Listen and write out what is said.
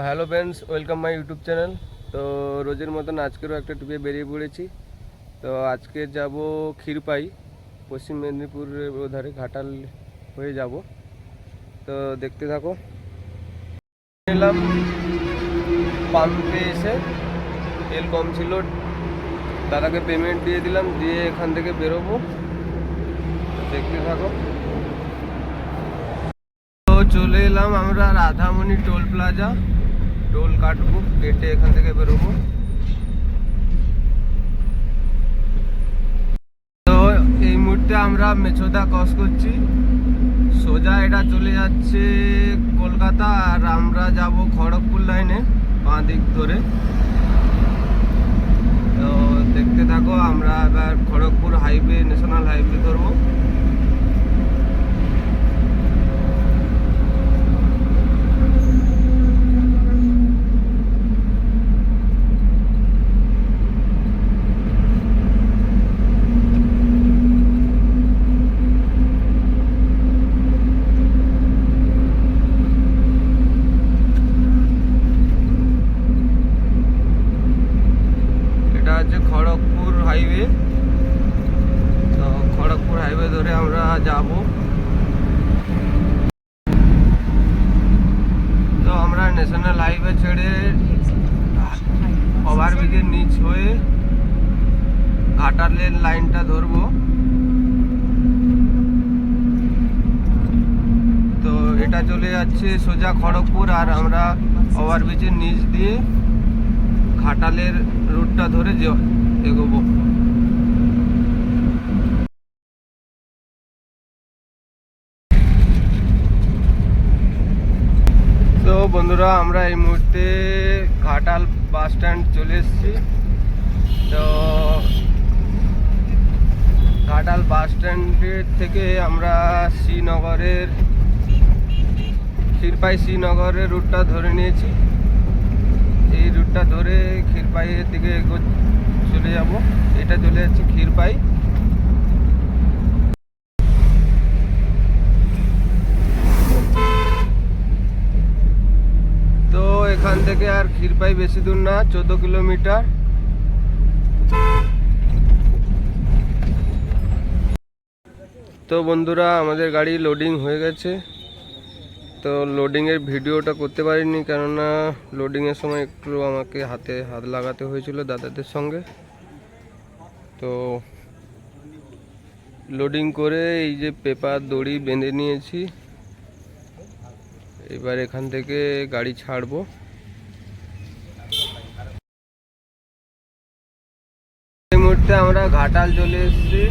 Hello friends welcome my YouTube channel তো রোজের মতন আজকেরও একটা ট্রিপে বেরিয়ে পড়েছি। তো আজকে যাব ক্ষীরপাই, পশ্চিম মেদিনীপুরের ধারে ঘাটাল হয়ে যাব। তো দেখতে থাকো। এলাম, পাম্পে এসে তেল কম ছিল। দাদাকে পেমেন্ট দিয়ে দিলাম, দিয়ে এখান থেকে বেরোবো। দেখতে থাকো। তো চলে এলাম আমরা রাধামণি টোল প্লাজা টোল কাটবো, কেটে এখান থেকে বেরোবো। তো এই মুহূর্তে আমরা মেছোদা ক্রস করছি। সোজা এটা চলে যাচ্ছে কলকাতা আর আমরা যাব খড়গপুর লাইনে, বাঁ দিক ধরে। তো দেখতে থাকো, আমরা এবার খড়গপুর হাইওয়ে ন্যাশনাল হাইওয়ে ধরবো এটা হচ্ছে খড়গপুর হাইওয়ে তো খড়গপুর হাইওয়ে ধরে আমরা যাব। তো আমরা ন্যাশনাল হাইওয়ে ছেড়ে ওভারব্রিজের নিচ হয়ে ঘাটালের লাইনটা ধরবো। তো এটা চলে যাচ্ছে সোজা খড়গপুর আর আমরা ওভারব্রিজের নিচ দিয়ে। ঘাটালের রুটটা ধরে যে এগোবো। তো বন্ধুরা, আমরা এই মুহূর্তে ঘাটাল বাস স্ট্যান্ড চলে এসেছি। তো ঘাটাল বাস স্ট্যান্ডের থেকে আমরা শ্রীনগরের ক্ষীরপাই শ্রীনগরের রুটটা ধরে নিয়েছি। রুটটা ধরে ক্ষীরপাইয়ের দিকে চলে যাব। এটা চলে যাচ্ছে ক্ষীরপাই। তো এখান থেকে আর ক্ষীরপাই বেশি দূর না, চোদ্দ কিলোমিটার। তো বন্ধুরা, আমাদের গাড়ি লোডিং হয়ে গেছে। তো লোডিংয়ের ভিডিওটা করতে পারিনি কেননা লোডিংয়ের সময় একটু আমাকে হাতে হাত লাগাতে হয়েছিল দাদাদের সঙ্গে। তো লোডিং করে এই যে পেপার, দড়ি বেঁধে নিয়েছি। এবার এখান থেকে গাড়ি ছাড়বো। এই মুহূর্তে আমরা ঘাটাল চলে এসেছি।